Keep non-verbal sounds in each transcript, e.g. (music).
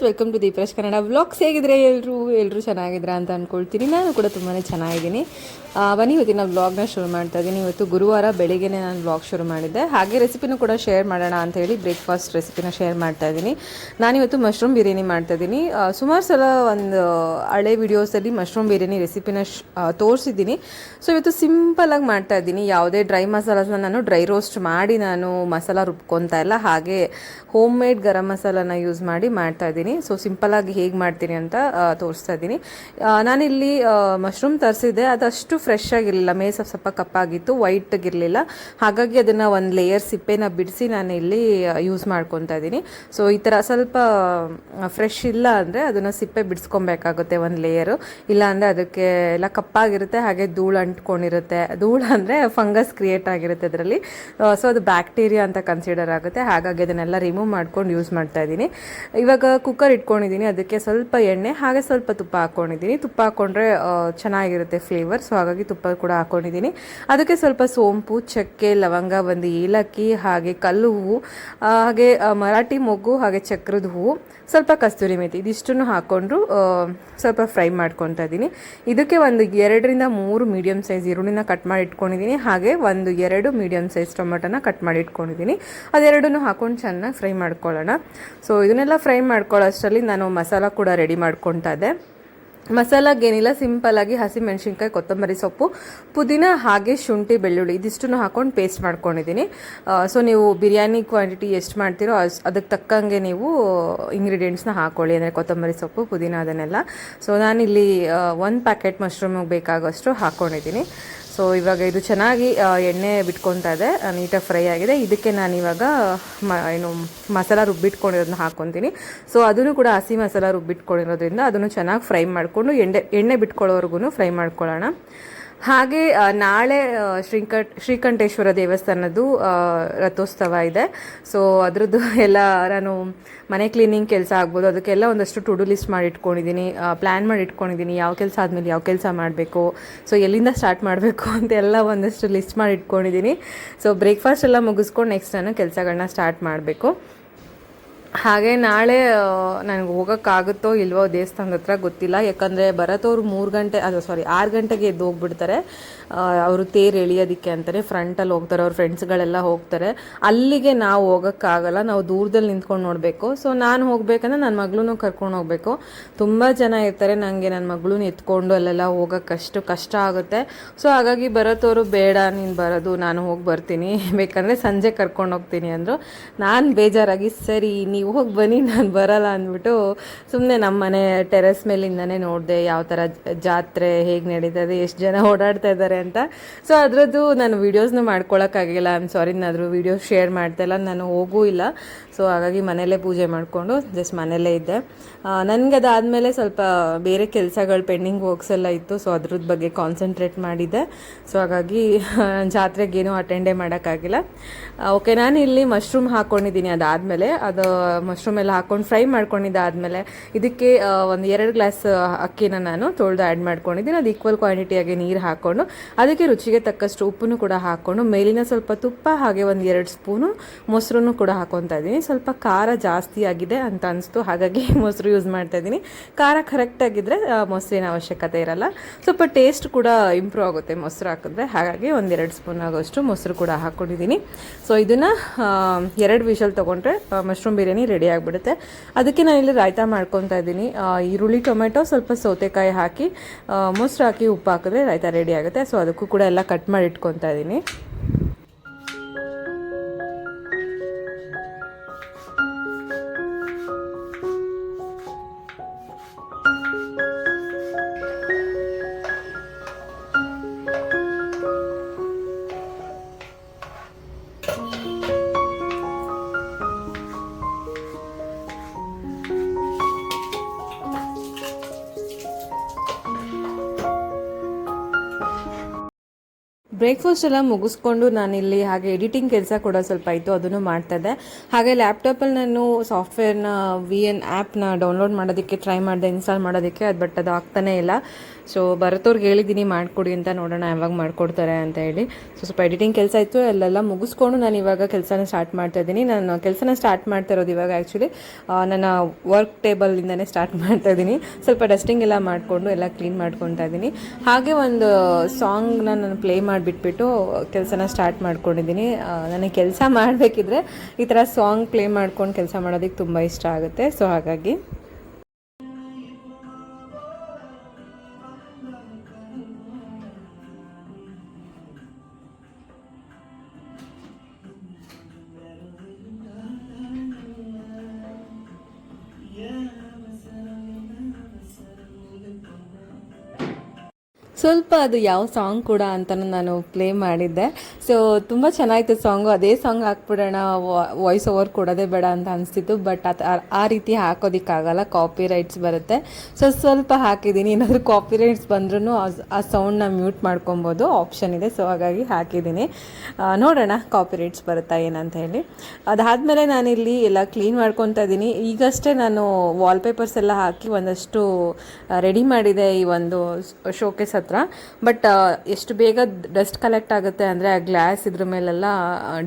Welcome to Deeprash Kannada vlogs ಹೇಗಿದ್ರೆ ಎಲ್ಲರೂ ಎಲ್ಲರೂ ಚೆನ್ನಾಗಿದ್ದೀರಾ ಅಂತ ಅಂದ್ಕೊಳ್ತೀನಿ ನಾನು ಕೂಡ ತುಂಬಾ ಚೆನ್ನಾಗಿದ್ದೀನಿ. ಬನ್ನಿ ಇವತ್ತಿನ ವ್ಲಾಗ್ನ ಶುರು ಮಾಡ್ತಾ ಇದ್ದೀನಿ. ಇವತ್ತು ಗುರುವಾರ ಬೆಳಿಗ್ಗೆ ನಾನು ವ್ಲಾಗ್ ಶುರು ಮಾಡಿದ್ದೆ. ಹಾಗೆ ರೆಸಿಪಿನೂ ಕೂಡ ಶೇರ್ ಮಾಡೋಣ ಅಂತ ಹೇಳಿ ಬ್ರೇಕ್ಫಾಸ್ಟ್ ರೆಸಿಪಿನ ಶೇರ್ ಮಾಡ್ತಾ ಇದ್ದೀನಿ. ನಾನಿವತ್ತು ಮಶ್ರೂಮ್ ಬಿರಿಯಾನಿ ಮಾಡ್ತಾ ಇದ್ದೀನಿ. ಸುಮಾರು ಸಲ ಒಂದು ಹಳೆ ವಿಡಿಯೋಸಲ್ಲಿ ಮಶ್ರೂಮ್ ಬಿರಿಯಾನಿ ರೆಸಿಪಿನ ತೋರಿಸಿದ್ದೀನಿ. ಸೊ ಇವತ್ತು ಸಿಂಪಲಾಗಿ ಮಾಡ್ತಾ ಇದ್ದೀನಿ. ಯಾವುದೇ ಡ್ರೈ ಮಸಾಲಾಸ್ನ ನಾನು ಡ್ರೈ ರೋಸ್ಟ್ ಮಾಡಿ ನಾನು ಮಸಾಲ ರುಬ್ಕೊತಾ ಇಲ್ಲ. ಹಾಗೆ ಹೋಮ್ ಮೇಡ್ ಗರಂ ಮಸಾಲಾನ ಯೂಸ್ ಮಾಡಿ ಮಾಡ್ತಾ ಇದ್ದೀನಿ. ಸೊ ಸಿಂಪಲಾಗಿ ಹೇಗೆ ಮಾಡ್ತೀನಿ ಅಂತ ಆ, ತೋರಿಸ್ತಾ ಇದ್ದೀನಿ. ನಾನಿಲ್ಲಿ ಮಶ್ರೂಮ್ ತರಿಸಿದ್ದೆ. ಅದಷ್ಟು ಫ್ರೆಶ್ ಆಗಿರಲಿಲ್ಲ. ಮೇ ಸ್ವಲ್ಪ ಸ್ವಲ್ಪ ಕಪ್ಪಾಗಿತ್ತು ವೈಟ್ಗಿರಲಿಲ್ಲ ಹಾಗಾಗಿ ಅದನ್ನು ಒಂದು ಲೇಯರ್ ಸಿಪ್ಪೆನ ಬಿಡಿಸಿ ನಾನು ಇಲ್ಲಿ ಯೂಸ್ ಮಾಡ್ಕೊತಾ ಇದ್ದೀನಿ. ಸೊ ಈ ಥರ ಸ್ವಲ್ಪ ಫ್ರೆಶ್ ಇಲ್ಲ ಅಂದರೆ ಅದನ್ನು ಸಿಪ್ಪೆ ಬಿಡಿಸ್ಕೊಬೇಕಾಗುತ್ತೆ ಒಂದು ಲೇಯರು ಇಲ್ಲ ಅಂದರೆ ಅದಕ್ಕೆ ಎಲ್ಲ ಕಪ್ಪಾಗಿರುತ್ತೆ, ಹಾಗೆ ಧೂಳು ಅಂಟ್ಕೊಂಡಿರುತ್ತೆ. ಧೂಳು ಅಂದರೆ ಫಂಗಸ್ ಕ್ರಿಯೇಟ್ ಆಗಿರುತ್ತೆ ಅದರಲ್ಲಿ. ಸೊ ಅದು ಬ್ಯಾಕ್ಟೀರಿಯಾ ಅಂತ ಕನ್ಸಿಡರ್ ಆಗುತ್ತೆ. ಹಾಗಾಗಿ ಅದನ್ನೆಲ್ಲ ರಿಮೂವ್ ಮಾಡ್ಕೊಂಡು ಯೂಸ್ ಮಾಡ್ತಾ ಇದ್ದೀನಿ. ಇವಾಗ ಕುಕ್ಕರ್ ಇಟ್ಕೊಂಡಿದ್ದೀನಿ. ಅದಕ್ಕೆ ಸ್ವಲ್ಪ ಎಣ್ಣೆ, ಹಾಗೆ ಸ್ವಲ್ಪ ತುಪ್ಪ ಹಾಕ್ಕೊಂಡಿದ್ದೀನಿ ತುಪ್ಪ ಹಾಕ್ಕೊಂಡ್ರೆ ಚೆನ್ನಾಗಿರುತ್ತೆ ಫ್ಲೇವರ್ ಸೊ ಹಾಗಾಗಿ ತುಪ್ಪ ಕೂಡ ಹಾಕ್ಕೊಂಡಿದ್ದೀನಿ ಅದಕ್ಕೆ ಸ್ವಲ್ಪ ಸೋಂಪು, ಚಕ್ಕೆ, ಲವಂಗ, ಒಂದು ಏಲಕ್ಕಿ, ಹಾಗೆ ಕಲ್ಲು ಹೂವು ಹಾಗೆ ಮರಾಠಿ ಮೊಗ್ಗು, ಹಾಗೆ ಚಕ್ರದ ಹೂವು, ಸ್ವಲ್ಪ ಕಸ್ತೂರಿ ಮೇಥಿ ಇದಿಷ್ಟನ್ನು ಹಾಕ್ಕೊಂಡು ಸ್ವಲ್ಪ ಫ್ರೈ ಮಾಡ್ಕೊತಾ ಇದ್ದೀನಿ. ಇದಕ್ಕೆ ಒಂದು ಎರಡರಿಂದ ಮೂರು ಮೀಡಿಯಮ್ ಸೈಜ್ ಈರುಳ್ಳಿನ ಕಟ್ ಮಾಡಿ ಇಟ್ಕೊಂಡಿದ್ದೀನಿ. ಹಾಗೆ ಒಂದು ಎರಡು ಮೀಡಿಯಮ್ ಸೈಜ್ ಟೊಮೆಟೊನ ಕಟ್ ಮಾಡಿ ಇಟ್ಕೊಂಡಿದ್ದೀನಿ. ಅದೆರಡನ್ನು ಹಾಕೊಂಡು ಚೆನ್ನಾಗಿ ಫ್ರೈ ಮಾಡ್ಕೊಳ್ಳೋಣ. ಸೊ ಇದನ್ನೆಲ್ಲ ಫ್ರೈ ಮಾಡ್ಕೊಳ್ಳೋಷ್ಟರಲ್ಲಿ ನಾನು ಮಸಾಲ ಕೂಡ ರೆಡಿ ಮಾಡ್ಕೊತಾ ಇದ್ದೆ. ಮಸಾಲಾಗೇನಿಲ್ಲ ಸಿಂಪಲ್ಲಾಗಿ ಹಸಿಮೆಣಸಿನ್ಕಾಯಿ, ಕೊತ್ತಂಬರಿ ಸೊಪ್ಪು, ಪುದೀನ ಹಾಗೆ ಶುಂಠಿ ಬೆಳ್ಳುಳ್ಳಿ ಇದಿಷ್ಟನ್ನು ಹಾಕೊಂಡು ಪೇಸ್ಟ್ ಮಾಡ್ಕೊಂಡಿದ್ದೀನಿ ಸೊ ನೀವು ಬಿರಿಯಾನಿ ಕ್ವಾಂಟಿಟಿ ಎಷ್ಟು ಮಾಡ್ತೀರೋ ಅದಕ್ಕೆ ತಕ್ಕಂಗೆ ನೀವು ಇಂಗ್ರೀಡಿಯೆಂಟ್ಸ್ನ ಹಾಕೊಳ್ಳಿ, ಅಂದರೆ ಕೊತ್ತಂಬರಿ ಸೊಪ್ಪು, ಪುದೀನ ಅದನ್ನೆಲ್ಲ. ಸೊ ನಾನಿಲ್ಲಿ ಒಂದು ಪ್ಯಾಕೆಟ್ ಮಶ್ರೂಮಿಗೆ ಬೇಕಾಗೋಷ್ಟು ಹಾಕ್ಕೊಂಡಿದ್ದೀನಿ ಸೊ ಇವಾಗ ಇದು ಚೆನ್ನಾಗಿ ಎಣ್ಣೆ ಬಿಟ್ಕೊತಾ ಇದೆ. ನೀಟಾಗಿ ಫ್ರೈ ಆಗಿದೆ. ಇದಕ್ಕೆ ನಾನು ಇವಾಗ ಮ, ಏನು, ಮಸಾಲ ರುಬ್ಬಿಟ್ಕೊಂಡಿರೋದನ್ನ ಹಾಕ್ಕೊತೀನಿ ಸೊ ಅದನ್ನು ಕೂಡ ಹಸಿ ಮಸಾಲ ರುಬ್ಬಿಟ್ಕೊಂಡಿರೋದ್ರಿಂದ ಅದನ್ನು ಚೆನ್ನಾಗಿ ಫ್ರೈ ಮಾಡಿಕೊಂಡು, ಎಣ್ಣೆ ಎಣ್ಣೆ ಬಿಟ್ಕೊಳ್ಳೋವರೆಗೂ ಫ್ರೈ ಮಾಡ್ಕೊಳ್ಳೋಣ. ಹಾಗೆ ನಾಳೆ ಶ್ರೀಕಂಠ ಶ್ರೀಕಂಠೇಶ್ವರ ದೇವಸ್ಥಾನದ್ದು ರಥೋತ್ಸವ ಇದೆ. ಸೊ ಅದರದ್ದು ಎಲ್ಲ ನಾನು ಮನೆ ಕ್ಲೀನಿಂಗ್ ಕೆಲಸ ಆಗ್ಬೋದು. ಅದಕ್ಕೆಲ್ಲ ಒಂದಷ್ಟು ಟು ಡು ಲಿಸ್ಟ್ ಮಾಡಿ ಇಟ್ಕೊಂಡಿದ್ದೀನಿ ಪ್ಲ್ಯಾನ್ ಮಾಡಿ ಇಟ್ಕೊಂಡಿದ್ದೀನಿ ಯಾವ ಕೆಲಸ ಆದಮೇಲೆ ಯಾವ ಕೆಲಸ ಮಾಡಬೇಕು. ಸೊ ಎಲ್ಲಿಂದ ಸ್ಟಾರ್ಟ್ ಮಾಡಬೇಕು ಅಂತೆಲ್ಲ ಒಂದಷ್ಟು ಲಿಸ್ಟ್ ಮಾಡಿ ಇಟ್ಕೊಂಡಿದ್ದೀನಿ ಸೊ ಬ್ರೇಕ್ಫಾಸ್ಟ್ ಎಲ್ಲ ಮುಗಿಸ್ಕೊಂಡು ನೆಕ್ಸ್ಟ್ ನಾನು ಕೆಲಸಗಳನ್ನ ಸ್ಟಾರ್ಟ್ ಮಾಡಬೇಕು. ಹಾಗೆ ನಾಳೆ ನನಗೆ ಹೋಗೋಕ್ಕಾಗುತ್ತೋ ಇಲ್ವೋ ದೇವಸ್ಥಾನದ ಹತ್ರ ಗೊತ್ತಿಲ್ಲ. ಯಾಕಂದರೆ ಬರತ್ತವ್ರು ಮೂರು ಗಂಟೆ, ಅದು ಸಾರಿ ಆರು ಗಂಟೆಗೆ ಎದ್ದು ಹೋಗ್ಬಿಡ್ತಾರೆ. ಅವರು ತೇರು ಎಳಿಯೋದಕ್ಕೆ ಅಂತಾರೆ ಫ್ರಂಟಲ್ಲಿ ಹೋಗ್ತಾರೆ, ಅವ್ರ ಫ್ರೆಂಡ್ಸ್ಗಳೆಲ್ಲ ಹೋಗ್ತಾರೆ. ಅಲ್ಲಿಗೆ ನಾವು ಹೋಗೋಕ್ಕಾಗಲ್ಲ, ನಾವು ದೂರದಲ್ಲಿ ನಿಂತ್ಕೊಂಡು ನೋಡಬೇಕು. ಸೊ ನಾನು ಹೋಗ್ಬೇಕಂದ್ರೆ ನನ್ನ ಮಗಳೂ ಕರ್ಕೊಂಡು ಹೋಗಬೇಕು. ತುಂಬ ಜನ ಇರ್ತಾರೆ ನನಗೆ ನನ್ನ ಮಗಳನ್ನ ಎತ್ಕೊಂಡು ಅಲ್ಲೆಲ್ಲ ಹೋಗೋಕ್ಕಷ್ಟು ಕಷ್ಟ ಆಗುತ್ತೆ. ಸೊ ಹಾಗಾಗಿ ಬರತ್ತವರು ಬೇಡ, ನೀನು ಬರೋದು, ನಾನು ಹೋಗಿ ಬರ್ತೀನಿ. (laughs) ಬೇಕಂದರೆ ಸಂಜೆ ಕರ್ಕೊಂಡು ಹೋಗ್ತೀನಿ ಅಂದರು. ನಾನು ಬೇಜಾರಾಗಿ, ಸರಿ, ನೀವು ಹೋಗಿ ಬನ್ನಿ, ನಾನು ಬರಲ್ಲ ಅಂದ್ಬಿಟ್ಟು ಸುಮ್ಮನೆ ನಮ್ಮ ಮನೆ ಟೆರೆಸ್ ಮೇಲಿಂದನೇ ನೋಡಿದೆ ಯಾವ ಥರ ಜಾತ್ರೆ ಹೇಗೆ ನಡೀತದೆ, ಎಷ್ಟು ಜನ ಓಡಾಡ್ತಾ ಇದ್ದಾರೆ ಅಂತ. ಸೊ ಅದರದ್ದು ನಾನು ವೀಡಿಯೋಸ್ನ ಮಾಡ್ಕೊಳಕ್ಕಾಗಿಲ್ಲ ಆಮ್ ಸಾರಿ ನಾನು ಅದ್ರ ವೀಡಿಯೋ ಶೇರ್ ಮಾಡ್ತಾ ಇಲ್ಲ. ನಾನು ಹೋಗೂ ಇಲ್ಲ. ಸೊ ಹಾಗಾಗಿ ಮನೆಯಲ್ಲೇ ಪೂಜೆ ಮಾಡಿಕೊಂಡು ಜಸ್ಟ್ ಮನೆಯಲ್ಲೇ ಇದ್ದೆ. ನನಗೆ ಅದಾದಮೇಲೆ ಸ್ವಲ್ಪ ಬೇರೆ ಕೆಲಸಗಳು ಪೆಂಡಿಂಗ್ ವರ್ಕ್ಸ್ ಎಲ್ಲ ಇತ್ತು. ಸೊ ಅದ್ರದ್ದು ಬಗ್ಗೆ ಕಾನ್ಸಂಟ್ರೇಟ್ ಮಾಡಿದ್ದೆ. ಸೊ ಹಾಗಾಗಿ (laughs) ಜಾತ್ರೆಗೇನು ಅಟೆಂಡೇ ಮಾಡೋಕ್ಕಾಗಿಲ್ಲ ಓಕೆ ನಾನು ಇಲ್ಲಿ ಮಶ್ರೂಮ್ ಹಾಕ್ಕೊಂಡಿದ್ದೀನಿ ಅದಾದಮೇಲೆ. ಅದು ಮಶ್ರೂಮ್ ಎಲ್ಲ ಹಾಕ್ಕೊಂಡು ಫ್ರೈ ಮಾಡ್ಕೊಂಡಿದ್ದಾದಮೇಲೆ ಇದಕ್ಕೆ ಒಂದು ಎರಡು ಗ್ಲಾಸ್ ಅಕ್ಕಿನ ನಾನು ತೊಳೆದು ಆ್ಯಡ್ ಮಾಡ್ಕೊಂಡಿದ್ದೀನಿ. ಅದು ಈಕ್ವಲ್ ಕ್ವಾಂಟಿಟಿಯಾಗಿ ನೀರು ಹಾಕ್ಕೊಂಡು ಅದಕ್ಕೆ ರುಚಿಗೆ ತಕ್ಕಷ್ಟು ಉಪ್ಪನ್ನು ಕೂಡ ಹಾಕ್ಕೊಂಡು ಮೇಲಿನ ಸ್ವಲ್ಪ ತುಪ್ಪ ಹಾಗೆ ಒಂದು ಎರಡು ಸ್ಪೂನು ಮೊಸರನ್ನು ಕೂಡ ಹಾಕೊತಾ ಇದ್ದೀನಿ. ಸ್ವಲ್ಪ ಖಾರ ಜಾಸ್ತಿ ಆಗಿದೆ ಅಂತ ಅನಿಸ್ತು ಹಾಗಾಗಿ (laughs) ಮೊಸರು ಯೂಸ್ ಮಾಡ್ತಾ ಇದ್ದೀನಿ. ಖಾರ ಕರೆಕ್ಟ್ ಆಗಿದ್ರೆ ಆ, ಮೊಸರಿನ ಅವಶ್ಯಕತೆ ಇರಲ್ಲ. ಸ್ವಲ್ಪ ಟೇಸ್ಟ್ ಕೂಡ ಇಂಪ್ರೂವ್ ಆಗುತ್ತೆ ಮೊಸರು ಹಾಕಿದ್ರೆ. ಹಾಗಾಗಿ ಒಂದೆರಡು ಸ್ಪೂನ್ ಆಗೋಷ್ಟು ಮೊಸರು ಕೂಡ ಹಾಕ್ಕೊಂಡಿದ್ದೀನಿ ಸೊ ಇದನ್ನು ಎರಡು ವಿಷಲ್ ತೊಗೊಂಡ್ರೆ ಮಶ್ರೂಮ್ ಬಿರಿಯಾನಿ ರೆಡಿ ಆಗಿಬಿಡುತ್ತೆ. ಅದಕ್ಕೆ ನಾನಿಲ್ಲಿ ರಾಯ್ತಾ ಮಾಡ್ಕೊತಾ ಇದ್ದೀನಿ. ಈರುಳ್ಳಿ, ಟೊಮೆಟೊ, ಸ್ವಲ್ಪ ಸೌತೆಕಾಯಿ ಹಾಕಿ ಮೊಸರು ಹಾಕಿ ಉಪ್ಪು ಹಾಕಿದ್ರೆ ರಾಯ್ತಾ ರೆಡಿ ಆಗುತ್ತೆ. ಸೊ ಅದಕ್ಕೂ ಕೂಡ ಎಲ್ಲ ಕಟ್ ಮಾಡಿ ಇಟ್ಕೊತಾ ಇದ್ದೀನಿ. ಬ್ರೇಕ್ಫಾಸ್ಟ್ ಎಲ್ಲ ಮುಗಿಸ್ಕೊಂಡು ನಾನಿಲ್ಲಿ ಹಾಗೆ ಎಡಿಟಿಂಗ್ ಕೆಲಸ ಕೂಡ ಸ್ವಲ್ಪ ಇತ್ತು ಅದನ್ನು ಮಾಡ್ತಾ ಇದ್ದೆ. ಹಾಗೆ ಲ್ಯಾಪ್ಟಾಪಲ್ಲಿ ನಾನು ಸಾಫ್ಟ್ವೇರ್ನ ವಿ ಎನ್ ಆ್ಯಪ್ನ ಡೌನ್ಲೋಡ್ ಮಾಡೋದಕ್ಕೆ ಟ್ರೈ ಮಾಡಿದೆ ಇನ್ಸ್ಟಾಲ್ ಮಾಡೋದಕ್ಕೆ, ಅದು ಬಟ್ ಅದು ಆಗ್ತಾನೇ ಇಲ್ಲ. ಸೊ ಬರತ್ತವ್ರಿಗೆ ಹೇಳಿದ್ದೀನಿ ಮಾಡಿಕೊಡಿ ಅಂತ ನೋಡೋಣ, ಯಾವಾಗ ಮಾಡಿಕೊಡ್ತಾರೆ ಅಂತ ಹೇಳಿ. ಸೊ ಸ್ವಲ್ಪ ಎಡಿಟಿಂಗ್ ಕೆಲಸ ಇತ್ತು, ಅಲ್ಲೆಲ್ಲ ಮುಗಿಸ್ಕೊಂಡು ನಾನು ಇವಾಗ ಕೆಲಸನ ಸ್ಟಾರ್ಟ್ ಮಾಡ್ತಾ ಇದ್ದೀನಿ ನಾನು ಕೆಲಸನ ಸ್ಟಾರ್ಟ್ ಮಾಡ್ತಾ ಇರೋದು ಇವಾಗ ಆ್ಯಕ್ಚುಲಿ ನನ್ನ ವರ್ಕ್ ಟೇಬಲಿಂದನೇ ಸ್ಟಾರ್ಟ್ ಮಾಡ್ತಾ ಇದ್ದೀನಿ ಸ್ವಲ್ಪ ಡಸ್ಟಿಂಗ್ ಎಲ್ಲ ಮಾಡಿಕೊಂಡು, ಎಲ್ಲ ಕ್ಲೀನ್ ಮಾಡ್ಕೊತಾ ಇದ್ದೀನಿ ಹಾಗೆ ಒಂದು ಸಾಂಗ್ನ ನಾನು ಪ್ಲೇ ಮಾಡಿಬಿಟ್ಬಿಟ್ಟು ಕೆಲಸನ ಸ್ಟಾರ್ಟ್ ಮಾಡ್ಕೊಂಡಿದ್ದೀನಿ ನನಗೆ ಕೆಲಸ ಮಾಡಬೇಕಿದ್ರೆ ಈ ಥರ ಸಾಂಗ್ ಪ್ಲೇ ಮಾಡ್ಕೊಂಡು ಕೆಲಸ ಮಾಡೋದಕ್ಕೆ ತುಂಬ ಇಷ್ಟ ಆಗುತ್ತೆ. ಸೊ ಹಾಗಾಗಿ ಸ್ವಲ್ಪ ಅದು ಯಾವ ಸಾಂಗ್ ಕೂಡ ಅಂತಲೂ ನಾನು ಪ್ಲೇ ಮಾಡಿದ್ದೆ. ಸೊ ತುಂಬ ಚೆನ್ನಾಗಿತ್ತು ಸಾಂಗು ಅದೇ ಸಾಂಗ್ ಹಾಕ್ಬಿಡೋಣ ವಾಯ್ಸ್ ಓವರ್ ಕೊಡೋದೇ ಬೇಡ ಅಂತ ಅನಿಸ್ತಿತ್ತು. ಬಟ್ ಅದು ಆ- ರೀತಿ ಹಾಕೋದಕ್ಕಾಗಲ್ಲ. ಕಾಪಿ ರೈಟ್ಸ್ ಬರುತ್ತೆ. ಸೊ ಸ್ವಲ್ಪ ಹಾಕಿದ್ದೀನಿ. ಏನಾದರೂ ಕಾಪಿ ರೈಟ್ಸ್ ಬಂದ್ರೂ ಆ ಸೌಂಡ್ನ ಮ್ಯೂಟ್ ಮಾಡ್ಕೊಬೋದು. ಆಪ್ಷನ್ ಇದೆ. ಸೊ ಹಾಗಾಗಿ ಹಾಕಿದ್ದೀನಿ. ನೋಡೋಣ ಕಾಪಿ ರೈಟ್ಸ್ ಬರುತ್ತಾ ಏನಂತ ಹೇಳಿ. ಅದಾದಮೇಲೆ ನಾನಿಲ್ಲಿ ಎಲ್ಲ ಕ್ಲೀನ್ ಮಾಡ್ಕೊತಾ ಇದ್ದೀನಿ. ಈಗಷ್ಟೇ ನಾನು ವಾಲ್ಪೇಪರ್ಸ್ ಎಲ್ಲ ಹಾಕಿ ಒಂದಷ್ಟು ರೆಡಿ ಮಾಡಿದೆ ಈ ಒಂದು ಶೋಕೇಸ್ ಹತ್ರ. ಬಟ್ ಎಷ್ಟು ಬೇಗ ಡಸ್ಟ್ ಕಲೆಕ್ಟ್ ಆಗುತ್ತೆ ಅಂದರೆ ಆ ಗ್ಲಾಸ್ ಇದ್ರ ಮೇಲೆಲ್ಲ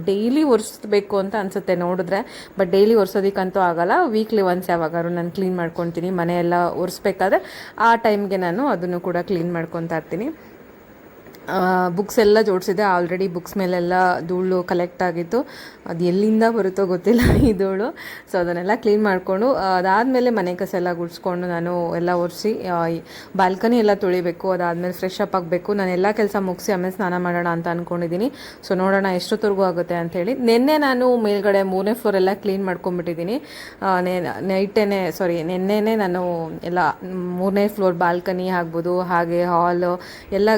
ಡೈಲಿ ಒರೆಸ್ಬೇಕು ಅಂತ ಅನಿಸುತ್ತೆ ನೋಡಿದ್ರೆ. ಬಟ್ ಡೈಲಿ ಒರೆಸೋದಕ್ಕಂತೂ ಆಗಲ್ಲ. ವೀಕ್ಲಿ ಒನ್ಸ್ ಯಾವಾಗಾದ್ರು ನಾನು ಕ್ಲೀನ್ ಮಾಡ್ಕೊತೀನಿ, ಮನೆಯೆಲ್ಲ ಒರೆಸ್ಬೇಕಾದ್ರೆ ಆ ಟೈಮ್ಗೆ ನಾನು ಅದನ್ನು ಕೂಡ ಕ್ಲೀನ್ ಮಾಡ್ಕೊತಾ ಇರ್ತೀನಿ. ಬುಕ್ಸ್ ಎಲ್ಲ ಜೋಡಿಸಿದೆ ಆಲ್ರೆಡಿ ಬುಕ್ಸ್ ಮೇಲೆಲ್ಲ ಧೂಳು ಕಲೆಕ್ಟ್ ಆಗಿತ್ತು. ಅದು ಎಲ್ಲಿಂದ ಬರುತ್ತೋ ಗೊತ್ತಿಲ್ಲ ಈ ಧೂಳು. ಸೊ ಅದನ್ನೆಲ್ಲ ಕ್ಲೀನ್ ಮಾಡಿಕೊಂಡು ಅದಾದಮೇಲೆ ಮನೆ ಕಸ ಎಲ್ಲ ಗುಡಿಸ್ಕೊಂಡು ನಾನು ಎಲ್ಲ ಒರೆಸಿ ಬಾಲ್ಕನಿ ಎಲ್ಲ ತೊಳಿಬೇಕು. ಅದಾದಮೇಲೆ ಫ್ರೆಶ್ ಅಪ್ ಆಗಬೇಕು. ನಾನು ಎಲ್ಲ ಕೆಲಸ ಮುಗಿಸಿ ಆಮೇಲೆ ಸ್ನಾನ ಮಾಡೋಣ ಅಂತ ಅಂದ್ಕೊಂಡಿದ್ದೀನಿ ಸೊ ನೋಡೋಣ ಎಷ್ಟೊತ್ತವರೆಗೂ ಆಗುತ್ತೆ ಅಂಥೇಳಿ ನಿನ್ನೆ ನಾನು ಮೇಲ್ಗಡೆ ಮೂರನೇ ಫ್ಲೋರ್ ಎಲ್ಲ ಕ್ಲೀನ್ ಮಾಡ್ಕೊಂಡ್ಬಿಟ್ಟಿದ್ದೀನಿ ನೈಟೇನೆ ಸಾರಿ ನಿನ್ನೆನೇ ನಾನು ಎಲ್ಲ ಮೂರನೇ ಫ್ಲೋರ್ ಬಾಲ್ಕನಿ ಆಗ್ಬೋದು, ಹಾಗೆ ಹಾಲು ಎಲ್ಲ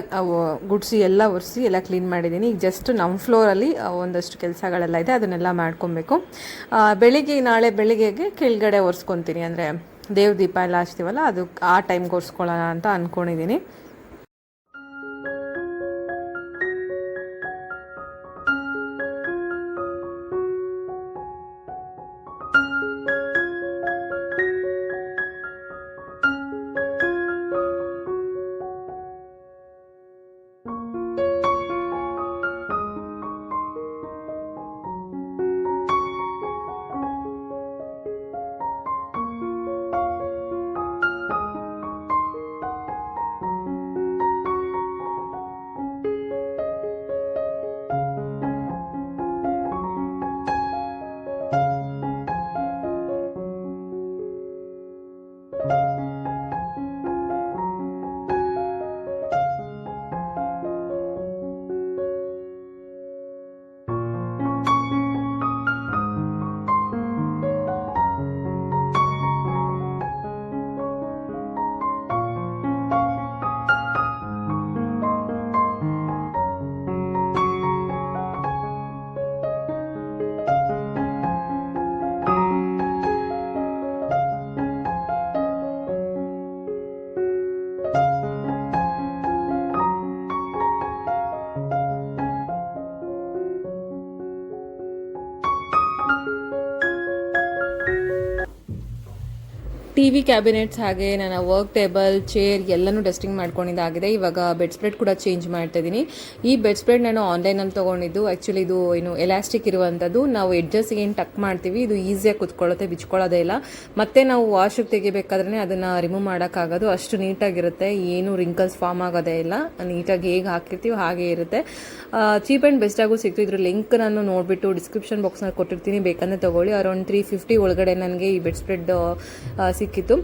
ಗುಡಿಸಿ ಎಲ್ಲ ಒರೆಸಿ ಎಲ್ಲ ಕ್ಲೀನ್ ಮಾಡಿದ್ದೀನಿ. ಈಗ ಜಸ್ಟ್ ನಮ್ಮ ಫ್ಲೋರಲ್ಲಿ ಒಂದಷ್ಟು ಕೆಲಸಗಳೆಲ್ಲ ಇದೆ, ಅದನ್ನೆಲ್ಲ ಮಾಡ್ಕೊಬೇಕು. ಬೆಳಿಗ್ಗೆ, ನಾಳೆ ಬೆಳಿಗ್ಗೆಗೆ ಕೆಳಗಡೆ ಒರೆಸ್ಕೊತೀನಿ. ಅಂದರೆ ದೇವ್ರ ದೀಪ ಎಲ್ಲ ಹಚ್ತೀವಲ್ಲ, ಅದು ಆ ಟೈಮ್ಗೆ ಒರೆಸ್ಕೊಳ್ಳೋಣ ಅಂತ ಅಂದ್ಕೊಂಡಿದ್ದೀನಿ ಟಿ ವಿ ಕ್ಯಾಬಿನೆಟ್ಸ್ ಹಾಗೆ ನನ್ನ ವರ್ಕ್ ಟೇಬಲ್, ಚೇರ್ ಎಲ್ಲನೂ ಡಸ್ಟಿಂಗ್ ಮಾಡ್ಕೊಂಡಿದ್ದಾಗಿದೆ. ಇವಾಗ ಬೆಡ್ ಸ್ಪ್ರೆಡ್ ಕೂಡ ಚೇಂಜ್ ಮಾಡ್ತಾ ಇದ್ದೀನಿ ಈ ಬೆಡ್ ಸ್ಪ್ರೆಡ್ ನಾನು ಆನ್ಲೈನಲ್ಲಿ ತೊಗೊಂಡಿದ್ದು ಆ್ಯಕ್ಚುಲಿ ಇದು ಏನು ಎಲಾಸ್ಟಿಕ್ ಇರುವಂಥದ್ದು ನಾವು ಎಡ್ಜಸ್ಗೆ ಏನು ಟಕ್ ಮಾಡ್ತೀವಿ, ಇದು ಈಸಿಯಾಗಿ ಕುತ್ಕೊಳ್ಳುತ್ತೆ, ಬಿಚ್ಕೊಳ್ಳೋದೇ ಇಲ್ಲ. ಮತ್ತೆ ನಾವು ವಾಶಿಗೆ ತೆಗಿಬೇಕಾದ್ರೆ ಅದನ್ನು ರಿಮೂವ್ ಮಾಡೋಕ್ಕಾಗೋದು ಅಷ್ಟು ನೀಟಾಗಿರುತ್ತೆ. ಏನು ರಿಂಕಲ್ಸ್ ಫಾರ್ಮ್ ಆಗೋದೇ ಇಲ್ಲ. ನೀಟಾಗಿ ಹೇಗೆ ಹಾಕಿರ್ತೀವಿ ಹಾಗೆ ಇರುತ್ತೆ. ಚೀಪ್ ಆ್ಯಂಡ್ ಬೆಸ್ಟಾಗೂ ಸಿಕ್ತು ಇದ್ರ ಲಿಂಕ್ ನಾನು ನೋಡಿಬಿಟ್ಟು ಡಿಸ್ಕ್ರಿಪ್ಷನ್ ಬಾಕ್ಸ್ನಲ್ಲಿ ಕೊಟ್ಟಿರ್ತೀನಿ. ಬೇಕಂದ್ರೆ ತೊಗೊಳ್ಳಿ. ಅರೌಂಡ್ ತ್ರೀ ಫಿಫ್ಟಿ ಒಳಗಡೆ ನನಗೆ ಈ ಬೆಡ್ ಸ್ಪ್ರೆಡ್ ಸಿಕ್ಕಿತ್ತು.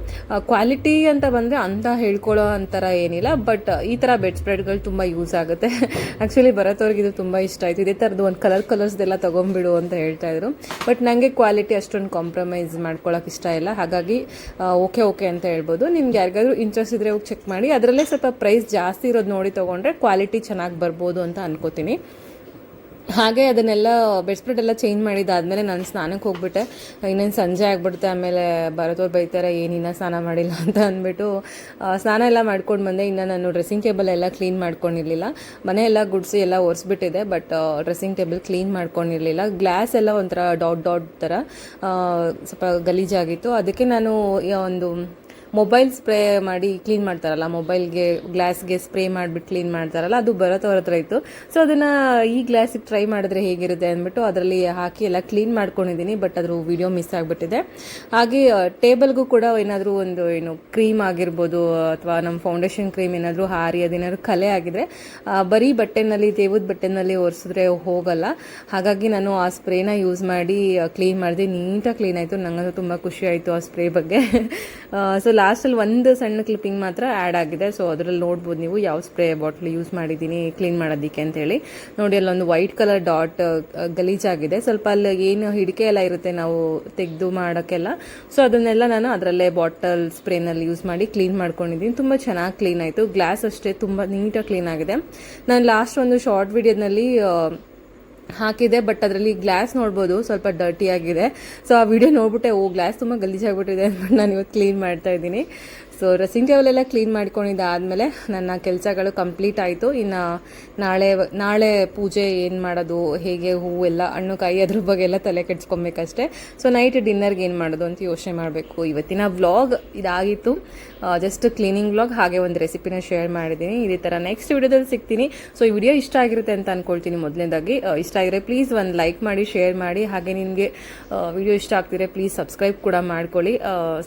ಕ್ವಾಲಿಟಿ ಅಂತ ಬಂದರೆ ಅಂತ ಹೇಳ್ಕೊಳ್ಳೋ ಅಂತರ ಏನಿಲ್ಲ ಬಟ್ ಈ ಥರ ಬೆಡ್ ಸ್ಪ್ರೆಡ್ಗಳು ತುಂಬ ಯೂಸ್ ಆಗುತ್ತೆ. (laughs) ಆ್ಯಕ್ಚುಲಿ ಬರೋತವ್ರಿಗೆ ಇದು ತುಂಬ ಇಷ್ಟ ಆಯಿತು. ಇದೇ ಥರದ್ದು ಒಂದು ಕಲರ್ ಕಲರ್ಸ್ದೆಲ್ಲ ತೊಗೊಂಬಿಡು ಅಂತ ಹೇಳ್ತಾ ಇದ್ರು. ಬಟ್ ನನಗೆ ಕ್ವಾಲಿಟಿ ಅಷ್ಟೊಂದು ಕಾಂಪ್ರಮೈಸ್ ಮಾಡ್ಕೊಳ್ಳೋಕೆ ಇಷ್ಟ ಇಲ್ಲ. ಹಾಗಾಗಿ ಓಕೆ ಓಕೆ ಅಂತ ಹೇಳ್ಬೋದು. ನಿಮ್ಗೆ ಯಾರಿಗಾದ್ರೂ ಇಂಟ್ರೆಸ್ಟ್ ಇದ್ದರೆ ಹೋಗಿ ಚೆಕ್ ಮಾಡಿ. ಅದರಲ್ಲೇ ಸ್ವಲ್ಪ ಪ್ರೈಸ್ ಜಾಸ್ತಿ ಇರೋದು ನೋಡಿ ತೊಗೊಂಡ್ರೆ ಕ್ವಾಲಿಟಿ ಚೆನ್ನಾಗಿ ಬರ್ಬೋದು ಅಂತ ಅನ್ಕೋತೀನಿ. ಹಾಗೆ ಅದನ್ನೆಲ್ಲ ಬೆಡ್ಸ್ಪ್ರೆಡ್ ಎಲ್ಲ ಚೇಂಜ್ ಮಾಡಿದ್ದಾದಮೇಲೆ ನಾನು ಸ್ನಾನಕ್ಕೆ ಹೋಗ್ಬಿಟ್ಟೆ. ಇನ್ನೇನು ಸಂಜೆ ಆಗಿಬಿಡುತ್ತೆ, ಆಮೇಲೆ ಬರೋದವ್ರು ಬೈತಾರೆ ಏನಿನ್ನ ಸ್ನಾನ ಮಾಡಿಲ್ಲ ಅಂತ ಅಂದ್ಬಿಟ್ಟು ಸ್ನಾನ ಎಲ್ಲ ಮಾಡ್ಕೊಂಡು ಬಂದೆ. ಇನ್ನು ನಾನು ಡ್ರೆಸ್ಸಿಂಗ್ ಟೇಬಲ್ ಎಲ್ಲ ಕ್ಲೀನ್ ಮಾಡ್ಕೊಂಡಿರಲಿಲ್ಲ. ಮನೆ ಎಲ್ಲ ಗುಡಿಸಿ ಎಲ್ಲ ಒರೆಸ್ಬಿಟ್ಟಿದೆ ಬಟ್ ಡ್ರೆಸ್ಸಿಂಗ್ ಟೇಬಲ್ ಕ್ಲೀನ್ ಮಾಡ್ಕೊಂಡಿರಲಿಲ್ಲ. ಗ್ಲಾಸ್ ಎಲ್ಲ ಒಂಥರ ಡಾಟ್ ಡಾಟ್ ಥರ ಸ್ವಲ್ಪ ಗಲೀಜಾಗಿತ್ತು. ಅದಕ್ಕೆ ನಾನು ಒಂದು ಮೊಬೈಲ್ ಸ್ಪ್ರೇ ಮಾಡಿ ಕ್ಲೀನ್ ಮಾಡ್ತಾರಲ್ಲ, ಮೊಬೈಲ್ಗೆ ಗ್ಲಾಸ್ಗೆ ಸ್ಪ್ರೇ ಮಾಡಿಬಿಟ್ಟು ಕ್ಲೀನ್ ಮಾಡ್ತಾರಲ್ಲ, ಅದು ಭರತ್ ಅವ್ರ ಹತ್ರ ಇತ್ತು. ಸೊ ಅದನ್ನು ಈ ಗ್ಲಾಸಿಗೆ ಟ್ರೈ ಮಾಡಿದ್ರೆ ಹೇಗಿರುತ್ತೆ ಅಂದ್ಬಿಟ್ಟು ಅದರಲ್ಲಿ ಹಾಕಿ ಎಲ್ಲ ಕ್ಲೀನ್ ಮಾಡ್ಕೊಂಡಿದ್ದೀನಿ, ಬಟ್ ಅದ್ರ ವಿಡಿಯೋ ಮಿಸ್ ಆಗಿಬಿಟ್ಟಿದೆ. ಹಾಗೆ ಟೇಬಲ್ಗೂ ಕೂಡ ಏನಾದರೂ ಒಂದು, ಏನು, ಕ್ರೀಮ್ ಆಗಿರ್ಬೋದು, ಅಥವಾ ನಮ್ಮ ಫೌಂಡೇಶನ್ ಕ್ರೀಮ್ ಏನಾದರೂ ಹಾರಿ, ಅದೇನಾದ್ರು ಕಲೆ ಆಗಿದ್ರೆ ಬರೀ ಬಟ್ಟೆನಲ್ಲಿ, ತೇವದ ಬಟ್ಟೆನಲ್ಲಿ ಒರೆಸಿದ್ರೆ ಹೋಗಲ್ಲ. ಹಾಗಾಗಿ ನಾನು ಆ ಸ್ಪ್ರೇನ ಯೂಸ್ ಮಾಡಿ ಕ್ಲೀನ್ ಮಾಡಿದೆ. ನೀಟಾಗಿ ಕ್ಲೀನ್ ಆಯಿತು. ನನಗಂತೂ ತುಂಬ ಖುಷಿ ಆಯಿತು ಆ ಸ್ಪ್ರೇ ಬಗ್ಗೆ. (laughs) ಸೊ ಲಾಸ್ಟಲ್ಲಿ ಒಂದು ಸಣ್ಣ ಕ್ಲಿಪ್ಪಿಂಗ್ ಮಾತ್ರ ಆ್ಯಡ್ ಆಗಿದೆ. ಸೊ ಅದರಲ್ಲಿ ನೋಡ್ಬೋದು ನೀವು ಯಾವ ಸ್ಪ್ರೇ ಬಾಟ್ಲ್ ಯೂಸ್ ಮಾಡಿದ್ದೀನಿ ಕ್ಲೀನ್ ಮಾಡೋದಕ್ಕೆ ಅಂತೇಳಿ. ನೋಡಿ ಅಲ್ಲೊಂದು ವೈಟ್ ಕಲರ್ ಡಾಟ್ ಗಲೀಜಾಗಿದೆ ಸ್ವಲ್ಪ ಅಲ್ಲಿ ಏನು ಹಿಡಿಕೆ ಎಲ್ಲ ಇರುತ್ತೆ ನಾವು ತೆಗೆದು ಮಾಡೋಕ್ಕೆಲ್ಲ ಸೊ ಅದನ್ನೆಲ್ಲ ನಾನು ಅದರಲ್ಲೇ ಬಾಟಲ್ ಸ್ಪ್ರೇನಲ್ಲಿ ಯೂಸ್ ಮಾಡಿ ಕ್ಲೀನ್ ಮಾಡ್ಕೊಂಡಿದ್ದೀನಿ. ತುಂಬ ಚೆನ್ನಾಗಿ ಕ್ಲೀನ್ ಆಯಿತು. ಗ್ಲಾಸ್ ಅಷ್ಟೇ ತುಂಬ ನೀಟಾಗಿ ಕ್ಲೀನ್ ಆಗಿದೆ. ನಾನು ಲಾಸ್ಟ್ ಒಂದು ಶಾರ್ಟ್ ವಿಡಿಯೋದಲ್ಲಿ ಹಾಕಿದೆ ಬಟ್ ಅದರಲ್ಲಿ ಗ್ಲಾಸ್ ನೋಡ್ಬೋದು, ಸ್ವಲ್ಪ ಡರ್ಟಿ ಆಗಿದೆ. ಸೊ ಆ ವಿಡಿಯೋ ನೋಡ್ಬಿಟ್ಟೆ, ಓ ಗ್ಲಾಸ್ ತುಂಬ ಗಲೀಜಾಗ್ಬಿಟ್ಟಿದೆ ಅಂದ್ಬಿಟ್ಟು ನಾನು ಇವತ್ತು ಕ್ಲೀನ್ ಮಾಡ್ತಾ ಇದ್ದೀನಿ. ಸೊ ಡ್ರೆಸ್ಸಿಂಗ್ ಟೇಬಲ್ ಎಲ್ಲ ಕ್ಲೀನ್ ಮಾಡ್ಕೊಂಡಿದ್ದಾದಮೇಲೆ ನನ್ನ ಕೆಲಸಗಳು ಕಂಪ್ಲೀಟ್ ಆಯಿತು. ಇನ್ನು ನಾಳೆ ನಾಳೆ ಪೂಜೆ ಏನು ಮಾಡೋದು, ಹೇಗೆ ಹೂವೆಲ್ಲ ಹಣ್ಣು ಕಾಯಿ ಅದ್ರ ಬಗ್ಗೆ ಎಲ್ಲ ತಲೆ ಕೆಡ್ಸ್ಕೊಬೇಕಷ್ಟೇ. ಸೊ ನೈಟ್ ಡಿನ್ನರ್ಗೆ ಏನು ಮಾಡೋದು ಅಂತ ಯೋಚನೆ ಮಾಡಬೇಕು. ಇವತ್ತಿನ ವ್ಲಾಗ್ ಇದಾಗಿತ್ತು. ಜಸ್ಟ್ ಕ್ಲೀನಿಂಗ್ ವ್ಲಾಗ್ ಹಾಗೆ ಒಂದು ರೆಸಿಪಿನ ಶೇರ್ ಮಾಡಿದ್ದೀನಿ. ಇದೇ ಥರ ನೆಕ್ಸ್ಟ್ ವಿಡಿಯೋದಲ್ಲಿ ಸಿಗ್ತೀನಿ. ಸೊ ಈ ವಿಡಿಯೋ ಇಷ್ಟ ಆಗಿರುತ್ತೆ ಅಂತ ಅಂದ್ಕೊಳ್ತೀನಿ ಮೊದಲನೇದಾಗಿ ಇಷ್ಟ ಆಗಿದ್ರೆ ಪ್ಲೀಸ್ ಒಂದು ಲೈಕ್ ಮಾಡಿ ಶೇರ್ ಮಾಡಿ. ಹಾಗೆ ನಿಮಗೆ ವಿಡಿಯೋ ಇಷ್ಟ ಆಗ್ತಿದ್ರೆ ಪ್ಲೀಸ್ ಸಬ್ಸ್ಕ್ರೈಬ್ ಕೂಡ ಮಾಡ್ಕೊಳ್ಳಿ.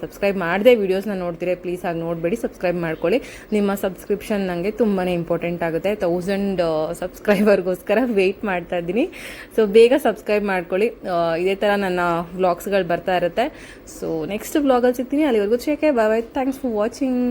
ಸಬ್ಸ್ಕ್ರೈಬ್ ಮಾಡಿದೆ ವೀಡಿಯೋಸ್ನ ನೋಡ್ತೀರಾ ಪ್ಲೀಸ್ ಆಗಿ ನೋಡಬೇಡಿ ಸಬ್ಸ್ಕ್ರೈಬ್ ಮಾಡ್ಕೊಳ್ಳಿ. ನಿಮ್ಮ ಸಬ್ಸ್ಕ್ರಿಪ್ಷನ್ ನನಗೆ ತುಂಬಾ ಇಂಪಾರ್ಟೆಂಟ್ ಆಗುತ್ತೆ. ತೌಸಂಡ್ ಸಬ್ಸ್ಕ್ರೈಬರ್ಗೋಸ್ಕರ ವೆಯ್ಟ್ ಮಾಡ್ತಾ ಇದ್ದೀನಿ. ಸೊ ಬೇಗ ಸಬ್ಸ್ಕ್ರೈಬ್ ಮಾಡ್ಕೊಳ್ಳಿ. ಇದೇ ಥರ ನನ್ನ ವ್ಲಾಗ್ಸ್ಗಳು ಬರ್ತಾ ಇರುತ್ತೆ. ಸೊ ನೆಕ್ಸ್ಟ್ ವ್ಲಾಗಲ್ಲಿ ಸಿಗ್ತೀನಿ. ಅಲ್ಲಿವರೆಗೂ ಚೇಕೆ bye bye thanks for watching